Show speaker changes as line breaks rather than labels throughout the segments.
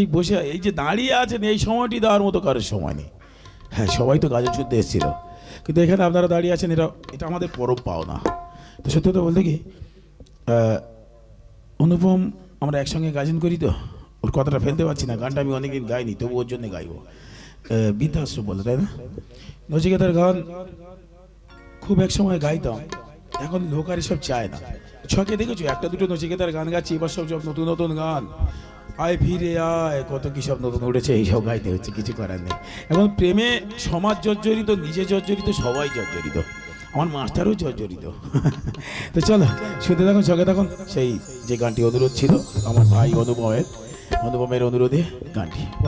এই বসে এই যে দাঁড়িয়ে আছেন, এই সময়টি দেওয়ার মতো কারোর সময় নেই। হ্যাঁ সবাই তো গাজন শুনতে এসেছিল। কিন্তু এখানে আপনারা দাঁড়িয়ে আছেন, এটা এটা আমাদের পরম পাওনা। তো সত্যি কথা বলতে কি অনুপম, আমরা একসঙ্গে গাজন করি তো, ওর কথাটা ফেলতে পারছি না, গানটা আমি অনেকদিন গাইনি, তবু ওর জন্য গাইবো। বৃদ্ধাশ্রম বলে, তাই না? নচিকেতার গান খুব এক সময় গাইতাম, এখন লোক আর সব চায় না। ছকে দেখেছ, একটা দুটো নচিকেতার গান গাচ্ছি, এবার সব সব নতুন নতুন গান। আয় ফিরে আয়, কত কি সব নতুন উঠেছে, এইসব গাইতে হচ্ছে, কিছু করার নেই। এখন প্রেমে সমাজ জর্জরিত, নিজে জর্জরিত, সবাই জর্জরিত। আমার মাস্টারও জর্জরিত। তো চলো, শুনতে থাকুন, সঙ্গে থাকুন, সেই যে গানটি অনুরোধ ছিল, আমার ভাই অনুপমের অনুপমের অনুরোধে গানটি।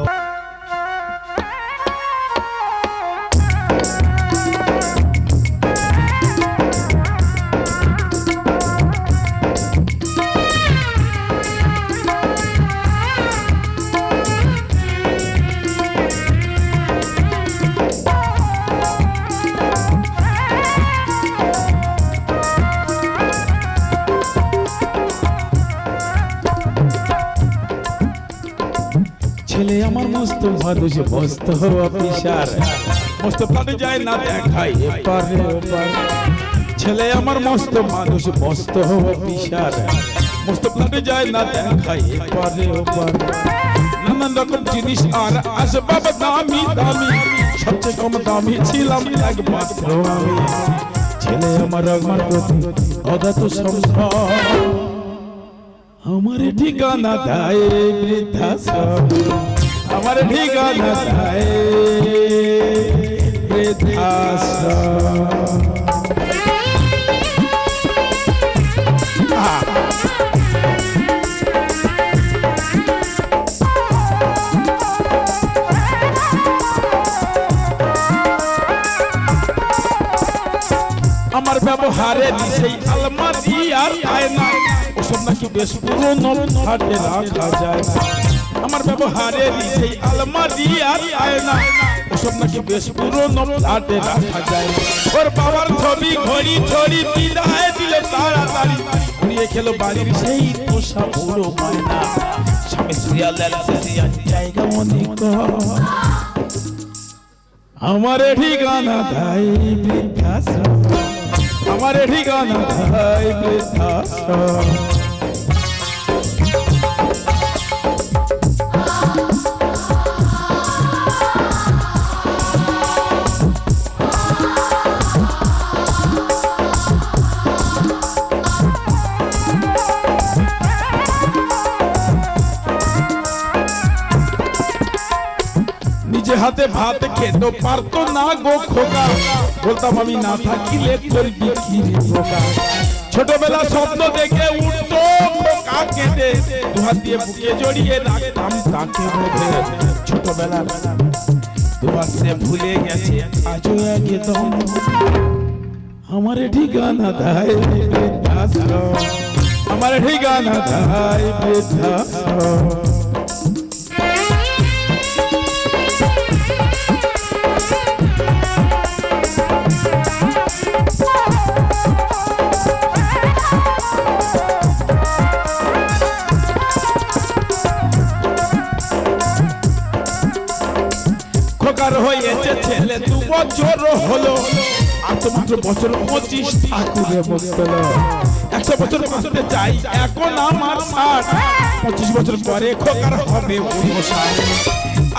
ছেলে আমার মস্ত মানুষ মস্ত অফিসার। মস্ত প্রাণে যায় না দেখাই এপারে ছেলে আমার মস্ত মানুষ, মস্ত অফিসার। মস্ত প্রাণে যায় না দেখাই এপারে ওপারে। নানান রকম জিনিস আর আসবাব দামি দামি। সবচেয়ে কম দামি ছিলাম একমাত্র আমি। ছেলে আমার আমার প্রতি অগাধ সম্ভব। আমার ঠিকানা দেয় বৃদ্ধাশ্রম। আমার ঠিকানা দেয় বৃদ্ধাশ্রম! আমার ব্যবহারে সেই আলমারি আর আয়না ওসব নাকি বেশ পুরনো হাটে রাখা যায়। আমার ব্যবহারে সেই আলমারি আর আয়না ওসব নাকি বেশ পুরনো হাটে রাখা যায়। ওর বাবার ছবি ঘড়ি ছড়ি বিদায় দিল তাড়াতাড়ি। ঘুরিয়ে খেলো বাড়ির সেই পোষা বুড়ো ময়না স্বামী সিরিয়াল জায়গা অনেক। আমার ঠিকানা তাই বৃদ্ধাশ্রম। আমার ঠিকানা তাই বৃদ্ধাশ্রম। নিজে হাতে ভাত খেতে, পারতো না গো খোকা। বলতাম আমি, না থাকিলে করবি কি রে খোকা। ছোটবেলা স্বপ্ন দেখে উঠতো খোকা কেঁদে দুহাত দিয়ে বুকে জড়িয়ে রাখতাম তাকে ছোটবেলা দুবার সে ভুলে গেছে, আজও একদম আমার ঠিকানা দায় বৃদ্ধাশ্রম। আমার ঠিকানা দায় বৃদ্ধাশ্রম। খোকার হয়েছে ছেলে, দু বছর হলো। বছর পঁচিশ একশো বছর চাই, এখন আমার ষাট। পঁচিশ বছর পরে খোকার হবে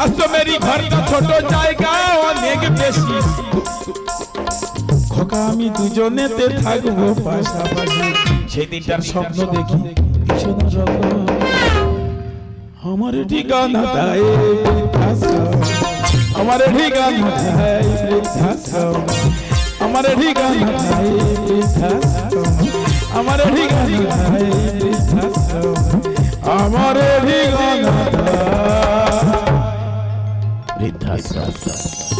আজ তো মেরি ঘরটা ছোট জায়গা অনেক বেশি। খোকা, আমি দুজনেতে থাকব পাশাপাশি। সেই স্বপ্ন দেখি আমার ঠিকানা বৃদ্ধাশ্রম আমার ঠিকানা তাই বৃদ্ধাশ্রম আমার ঠিকানা তাই বৃদ্ধাশ্রম আমার ঠিকানা তাই বৃদ্ধাশ্রম আমার ঠিকানা তাই বৃদ্ধাশ্রম